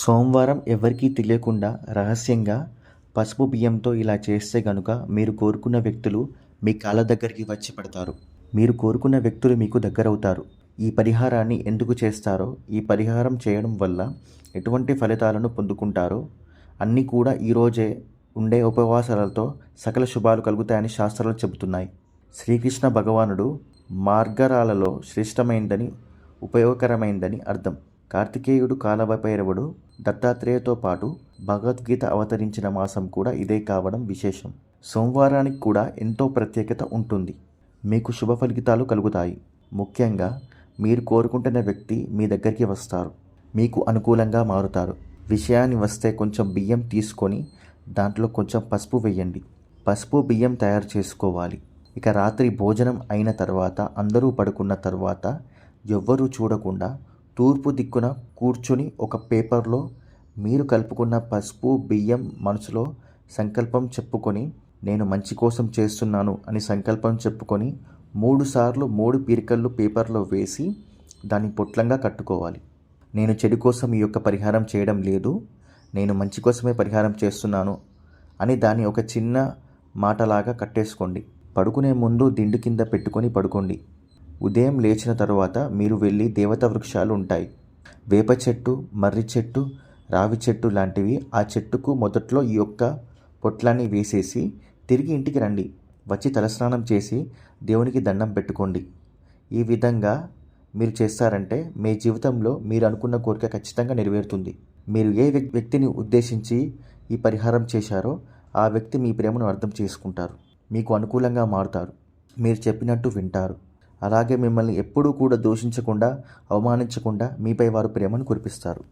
సోమవారం ఎవరికీ తెలియకుండా రహస్యంగా పసుపు బియ్యంతో ఇలా చేస్తే గనుక మీరు కోరుకున్న వ్యక్తులు మీ కాళ్ళ దగ్గరికి వచ్చి పడతారు. మీరు కోరుకున్న వ్యక్తులు మీకు దగ్గరవుతారు. ఈ పరిహారాన్ని ఎందుకు చేస్తారో ఈ పరిహారం చేయడం వల్ల ఎటువంటి ఫలితాలను పొందుకుంటారో అన్నీ కూడా ఈరోజే ఉండే ఉపవాసాలతో సకల శుభాలు కలుగుతాయని శాస్త్రాలు చెబుతున్నాయి. శ్రీకృష్ణ భగవానుడు మార్గరాలలో శ్రేష్టమైందని ఉపయోగకరమైందని అర్థం. కార్తికేయుడు కాలభైరవుడు దత్తాత్రేయతో పాటు భగవద్గీత అవతరించిన మాసం కూడా ఇదే కావడం విశేషం. సోమవారానికి కూడా ఎంతో ప్రత్యేకత ఉంటుంది. మీకు శుభ ఫలితాలు కలుగుతాయి. ముఖ్యంగా మీరు కోరుకుంటున్న వ్యక్తి మీ దగ్గరికి వస్తారు. మీకు అనుకూలంగా మారుతారు. విషయాన్ని వస్తే కొంచెం బియ్యం తీసుకొని దాంట్లో కొంచెం పసుపు వేయండి. పసుపు బియ్యం తయారు చేసుకోవాలి. ఇక రాత్రి భోజనం అయిన తర్వాత అందరూ పడుకున్న తర్వాత ఎవ్వరూ చూడకుండా తూర్పు దిక్కున కూర్చొని ఒక పేపర్లో మీరు కలుపుకున్న పసుపు బియ్యం మనసులో సంకల్పం చెప్పుకొని నేను మంచి కోసం చేస్తున్నాను అని సంకల్పం చెప్పుకొని మూడు సార్లు మూడు పీరికళ్ళు పేపర్లో వేసి దాన్ని పొట్లంగా కట్టుకోవాలి. నేను చెడు కోసం ఈ యొక్క పరిహారం చేయడం లేదు నేను మంచి కోసమే పరిహారం చేస్తున్నాను అని దాన్ని ఒక చిన్న మాటలాగా కట్టేసుకోండి. పడుకునే ముందు దిండు కింద పెట్టుకొని పడుకోండి. ఉదయం లేచిన తరువాత మీరు వెళ్ళి దేవత వృక్షాలు ఉంటాయి. వేప చెట్టు మర్రి చెట్టు రావి చెట్టు లాంటివి ఆ చెట్టుకు మొదట్లో ఈ యొక్క పొట్లాన్ని వేసేసి తిరిగి ఇంటికి రండి. వచ్చి తలస్నానం చేసి దేవునికి దండం పెట్టుకోండి. ఈ విధంగా మీరు చేస్తారంటే మీ జీవితంలో మీరు అనుకున్న కోరిక ఖచ్చితంగా నెరవేరుతుంది. మీరు ఏ వ్యక్- వ్యక్తిని ఉద్దేశించి ఈ పరిహారం చేశారో ఆ వ్యక్తి మీ ప్రేమను అర్థం చేసుకుంటారు. మీకు అనుకూలంగా మారుతారు. మీరు చెప్పినట్టు వింటారు. అలాగే మిమ్మల్ని ఎప్పుడూ కూడా దూషించకుండా అవమానించకుండా మీపై వారు ప్రేమను కురిపిస్తారు.